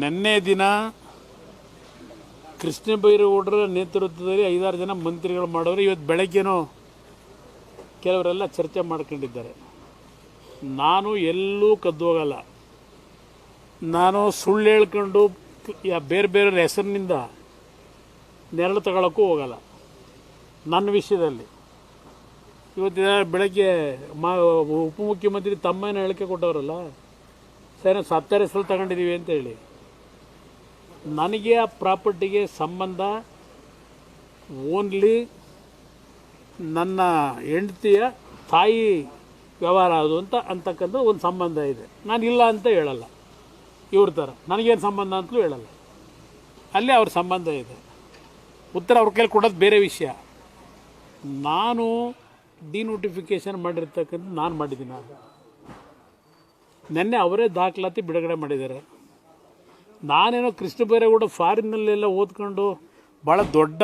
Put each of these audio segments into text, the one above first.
ನಿನ್ನೆ ದಿನ ಕೃಷ್ಣ ಬೈರೇಗೌಡರ ನೇತೃತ್ವದಲ್ಲಿ ಐದಾರು ಜನ ಮಂತ್ರಿಗಳು ಮಾಡೋರು. ಇವತ್ತು ಬೆಳಗ್ಗೆನೋ ಕೆಲವರೆಲ್ಲ ಚರ್ಚೆ ಮಾಡ್ಕೊಂಡಿದ್ದಾರೆ. ನಾನು ಎಲ್ಲೂ ಕದ್ದು ಹೋಗಲ್ಲ. ನಾನು ಸುಳ್ಳು ಹೇಳ್ಕೊಂಡು ಬೇರೆ ಬೇರೆ ಹೆಸರಿನಿಂದ ನೆರಳು ತಗೊಳ್ಳೋಕ್ಕೂ ಹೋಗಲ್ಲ. ನನ್ನ ವಿಷಯದಲ್ಲಿ. ಇವತ್ತಿನ ಬೆಳಗ್ಗೆ ಮಾ ಉಪಮುಖ್ಯಮಂತ್ರಿ ತಮ್ಮನ ಹೇಳಿಕೆ ಕೊಟ್ಟವರಲ್ಲ. ಸರಿ ಸತ್ತರ ಹೆಸರು ತಗೊಂಡಿದ್ದೀವಿ ಅಂತ ಹೇಳಿ. ನನಗೆ ಆ ಪ್ರಾಪರ್ಟಿಗೆ ಸಂಬಂಧ ಓನ್ಲಿ ನನ್ನ ಹೆಂಡತಿಯ ತಾಯಿ ವ್ಯವಹಾರ ಅದು ಅಂತ ಅಂತಕ್ಕಂಥ ಒಂದು ಸಂಬಂಧ ಇದೆ. ನಾನು ಇಲ್ಲ ಅಂತ ಹೇಳಲ್ಲ. ಇವ್ರ ಥರ. ನನಗೇನು ಸಂಬಂಧ ಅಂತಲೂ ಹೇಳಲ್ಲ. ಅಲ್ಲೇ ಅವ್ರ ಸಂಬಂಧ ಇದೆ. ಉತ್ತರ ಅವ್ರ ಕೈಲಿ ಕೊಡೋದು ಬೇರೆ ವಿಷಯ. ನಾನು ಡಿನೋಟಿಫಿಕೇಷನ್ ಮಾಡಿರ್ತಕ್ಕಂಥ ನಾನು ಮಾಡಿದ್ದೀನಿ. ನಾನು. ನಿನ್ನೆ ಅವರೇ ದಾಖಲಾತಿ ಬಿಡುಗಡೆ ಮಾಡಿದ್ದಾರೆ. ನಾನೇನೋ ಕೃಷ್ಣ ಬೈರೇಗೌಡ ಫಾರಿನ್ನಲ್ಲೆಲ್ಲ ಓದ್ಕೊಂಡು ಭಾಳ ದೊಡ್ಡ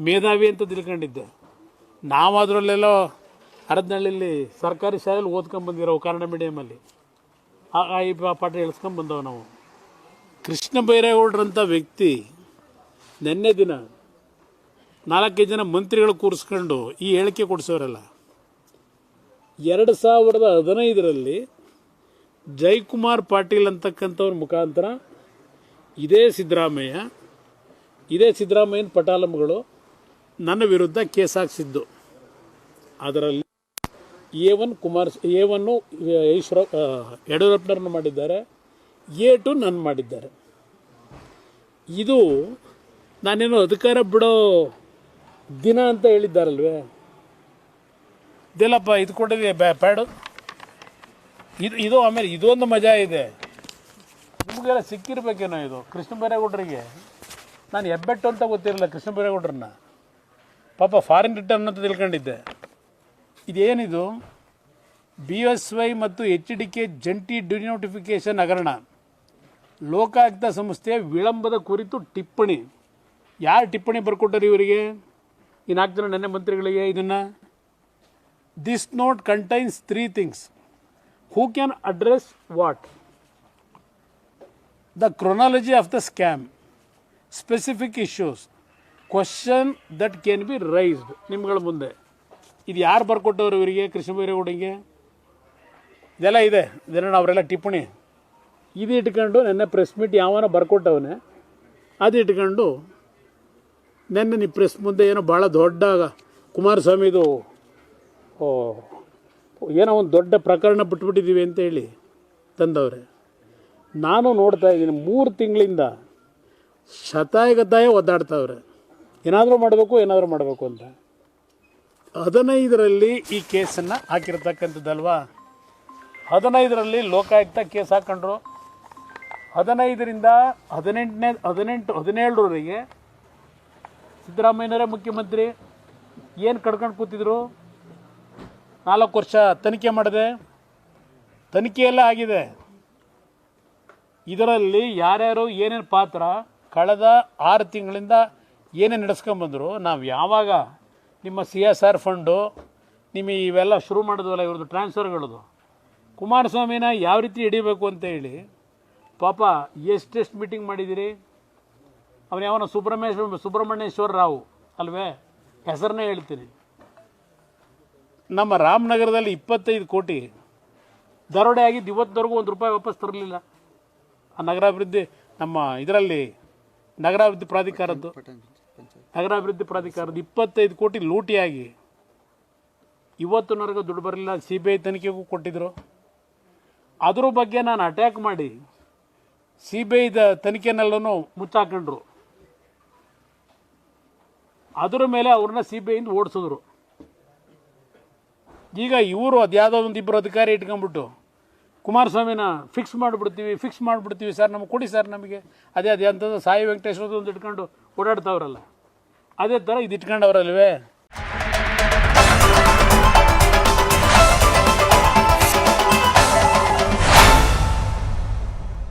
ಮೇಧಾವಿ ಅಂತ ತಿಳ್ಕೊಂಡಿದ್ದೆ. ನಾವು ಅದರಲ್ಲೆಲ್ಲೋ ಹರದನಹಳ್ಳಿಲಿ ಸರ್ಕಾರಿ ಶಾಲೆಯಲ್ಲಿ ಓದ್ಕೊಂಡು ಬಂದಿರೋ ಕನ್ನಡ ಮೀಡಿಯಮಲ್ಲಿ ಈ ಪಾಠ ಹೇಳ್ಸ್ಕೊಂಡು ಬಂದವ ನಾವು. ಕೃಷ್ಣ ಬೈರೇಗೌಡರಂಥ ವ್ಯಕ್ತಿ ನಿನ್ನೆ ದಿನ ನಾಲ್ಕೈದು ಜನ ಮಂತ್ರಿಗಳು ಕೂರಿಸ್ಕೊಂಡು ಈ ಹೇಳಿಕೆ ಕೊಡಿಸೋರಲ್ಲ. ಎರಡು ಸಾವಿರದ ಹದಿನೈದರಲ್ಲಿ ಜೈಕುಮಾರ್ ಪಾಟೀಲ್ ಅಂತಕ್ಕಂಥವ್ರ ಮುಖಾಂತರ ಇದೇ ಸಿದ್ದರಾಮಯ್ಯ, ಇದೇ ಸಿದ್ದರಾಮಯ್ಯನ ಪಟಾಲಮ್ಗಳು ನನ್ನ ವಿರುದ್ಧ ಕೇಸ್ ಹಾಕ್ಸಿದ್ದು. ಅದರಲ್ಲಿ A one Kumar, A one Eshwara ಯಡಿಯೂರಪ್ಪನವ್ರನ್ನ ಮಾಡಿದ್ದಾರೆ, ಎ ಟು ನನ್ನ ಮಾಡಿದ್ದಾರೆ. ಇದು ನಾನೇನು ಅಧಿಕಾರ ಬಿಡೋ ದಿನ ಅಂತ ಹೇಳಿದ್ದಾರಲ್ವೇ? ಇದೆಲ್ಲಪ್ಪ, ಇದು ಕೊಟ್ಟಿದೆ, ಬ್ಯಾ, ಪ್ಯಾಡು. ಇದು ಇದು ಆಮೇಲೆ ಇದೊಂದು ಮಜಾ ಇದೆ. ನಿಮಗೆಲ್ಲ ಸಿಕ್ಕಿರ್ಬೇಕೇನೋ ಇದು? ಕೃಷ್ಣ ಬೈರೇಗೌಡರಿಗೆ? ನಾನು ಹೆಬ್ಬೆಟ್ಟು ಅಂತ ಗೊತ್ತಿರಲಿಲ್ಲ ಕೃಷ್ಣ ಬೈರೇಗೌಡ್ರನ್ನ. ಪಾಪ ಫಾರಿನ್ ರಿಟರ್ನ್ ಅಂತ ತಿಳ್ಕೊಂಡಿದ್ದೆ. ಇದೇನಿದು? ಬಿ ಎಸ್ ವೈ ಮತ್ತು ಎಚ್ ಡಿ ಕೆ ಜಂಟಿ ಡಿನೋಟಿಫಿಕೇಷನ್ ಹಗರಣ. ಲೋಕಾಯುಕ್ತ ಸಂಸ್ಥೆಯ ವಿಳಂಬದ ಕುರಿತು ಟಿಪ್ಪಣಿ. ಯಾರು ಟಿಪ್ಪಣಿ ಬರ್ಕೊಟ್ಟರು ಇವರಿಗೆ? ಈ ನಾಲ್ಕು ಜನ ನೆನ್ನೆ ಮಂತ್ರಿಗಳಿಗೆ ಇದನ್ನು. This note contains three things who can address what the chronology of the scam specific issues question that can be raised ನಿಮ್ಗಳ ಮುಂದೆ. ಇದು ಯಾರು ಬರ್ಕೊಟ್ಟವ್ರು ಇವರಿಗೆ? ಕೃಷ್ಣ ಬೈರೇಗೌಡಂಗೆ ಇದೆಲ್ಲ ಇದೆ. ಇದನ್ನು ಅವರೆಲ್ಲ ಟಿಪ್ಪಣಿ. ಇದು ಇಟ್ಕೊಂಡು ನೆನ್ನೆ ಪ್ರೆಸ್ ಮೀಟ್ ಯಾವನ ಬರ್ಕೊಟ್ಟವನೆ. ಅದು ಇಟ್ಕೊಂಡು ನೆನ್ನೆ ನೀವು ಪ್ರೆಸ್ ಮುಂದೆ ಏನೋ ಭಾಳ ದೊಡ್ಡ ಕುಮಾರಸ್ವಾಮಿದು ಏನೋ ಒಂದು ದೊಡ್ಡ ಪ್ರಕರಣ ಬಿಟ್ಬಿಟ್ಟಿದ್ದೀವಿ ಅಂತ ಹೇಳಿ ತಂದವ್ರೆ. ನಾನು ನೋಡ್ತಾ ಇದ್ದೀನಿ, ಮೂರು ತಿಂಗಳಿಂದ ಶತಾಯಗತಾಯ ಒದ್ದಾಡ್ತಾವ್ರೆ. ಏನಾದರೂ ಮಾಡಬೇಕು ಏನಾದರೂ ಮಾಡಬೇಕು ಅಂತ. ಹದಿನೈದರಲ್ಲಿ ಈ ಕೇಸನ್ನು ಹಾಕಿರ್ತಕ್ಕಂಥದ್ದಲ್ವಾ? ಹದಿನೈದರಲ್ಲಿ ಲೋಕಾಯುಕ್ತ ಕೇಸ್ ಹಾಕೊಂಡ್ರು. ಹದಿನೈದರಿಂದ ಹದಿನೆಂಟನೇ, ಹದಿನೆಂಟು, ಹದಿನೇಳರವರೆಗೆ ಸಿದ್ದರಾಮಯ್ಯನವರೇ ಮುಖ್ಯಮಂತ್ರಿ. ಏನು ಕಡ್ಕೊಂಡು ಕೂತಿದ್ರು? ನಾಲ್ಕು ವರ್ಷ ತನಿಖೆ ಮಾಡಿದೆ. ತನಿಖೆಯೆಲ್ಲ ಆಗಿದೆ. ಇದರಲ್ಲಿ ಯಾರ್ಯಾರು ಏನೇನು ಪಾತ್ರ ಕಳೆದ ಆರು ತಿಂಗಳಿಂದ ಏನೇನು ನಡೆಸ್ಕೊಂಬಂದರು ನಾವು ಯಾವಾಗ ನಿಮ್ಮ ಸಿ ಎಸ್ ಆರ್ ಫಂಡು ನಿಮ್ಮ ಇವೆಲ್ಲ ಶುರು ಮಾಡಿದ್ವಲ್ಲ ಇವ್ರದ್ದು ಟ್ರಾನ್ಸ್ಫರ್ಗಳದು ಕುಮಾರಸ್ವಾಮಿನ ಯಾವ ರೀತಿ ಹಿಡಿಬೇಕು ಅಂತ ಹೇಳಿ, ಪಾಪ ಎಷ್ಟೆಷ್ಟು ಮೀಟಿಂಗ್ ಮಾಡಿದ್ದೀರಿ ಅವನು ಯಾವನ ಸುಬ್ರಹ್ಮೇಶ್ವರ ಸುಬ್ರಹ್ಮಣ್ಯೇಶ್ವರ ರಾವ್ ಅಲ್ವೇ? ಹೆಸರನ್ನೇ ಹೇಳ್ತೀನಿ. ನಮ್ಮ ರಾಮನಗರದಲ್ಲಿ ಇಪ್ಪತ್ತೈದು ಕೋಟಿ, ದರೋಡೆ ಆಗಿದ್ದು ಇವತ್ತವರೆಗೂ ಒಂದು ರೂಪಾಯಿ ವಾಪಸ್ ತರಲಿಲ್ಲ. ಆ ನಗರಾಭಿವೃದ್ಧಿ ನಮ್ಮ ಇದರಲ್ಲಿ ನಗರಾಭಿವೃದ್ಧಿ ಪ್ರಾಧಿಕಾರದ್ದು ನಗರಾಭಿವೃದ್ಧಿ ಪ್ರಾಧಿಕಾರದ ಇಪ್ಪತ್ತೈದು ಕೋಟಿ ಲೂಟಿಯಾಗಿ ಇವತ್ತಿನವರೆಗೂ ದುಡ್ಡು ಬರಲಿಲ್ಲ. ಸಿ ಬಿ ಐ ತನಿಖೆಗೂ ಕೊಟ್ಟಿದ್ರು. ಅದ್ರ ಬಗ್ಗೆ ನಾನು ಅಟ್ಯಾಕ್ ಮಾಡಿ ಸಿ ಬಿ ಐದ ತನಿಖೆನೆಲ್ಲನೂ ಮುಚ್ಚಾಕೊಂಡ್ರು. ಅದರ ಮೇಲೆ ಅವ್ರನ್ನ ಸಿ ಬಿ ಐಯಿಂದ ಓಡಿಸಿದ್ರು. ಈಗ ಇವರು ಅದ್ಯಾವುದೋ ಒಂದು ಇಬ್ಬರು ಅಧಿಕಾರಿ ಇಟ್ಕೊಂಡ್ಬಿಟ್ಟು ಕುಮಾರಸ್ವಾಮಿನ ಫಿಕ್ಸ್ ಮಾಡಿಬಿಡ್ತೀವಿ ಫಿಕ್ಸ್ ಮಾಡಿಬಿಡ್ತೀವಿ ಸರ್ ನಮಗೆ ಕೊಡಿ ಸರ್ ನಮಗೆ. ಅದೇ ಅದೇ ಅಂಥದ್ದು ಸಾಯಿ ವೆಂಕಟೇಶ್ವರದ ಒಂದು ಇಟ್ಕೊಂಡು ಓಡಾಡ್ತಾವ್ರಲ್ಲ. ಅದೇ ಥರ ಇದು ಇಟ್ಕೊಂಡವ್ರಲ್ವೇ?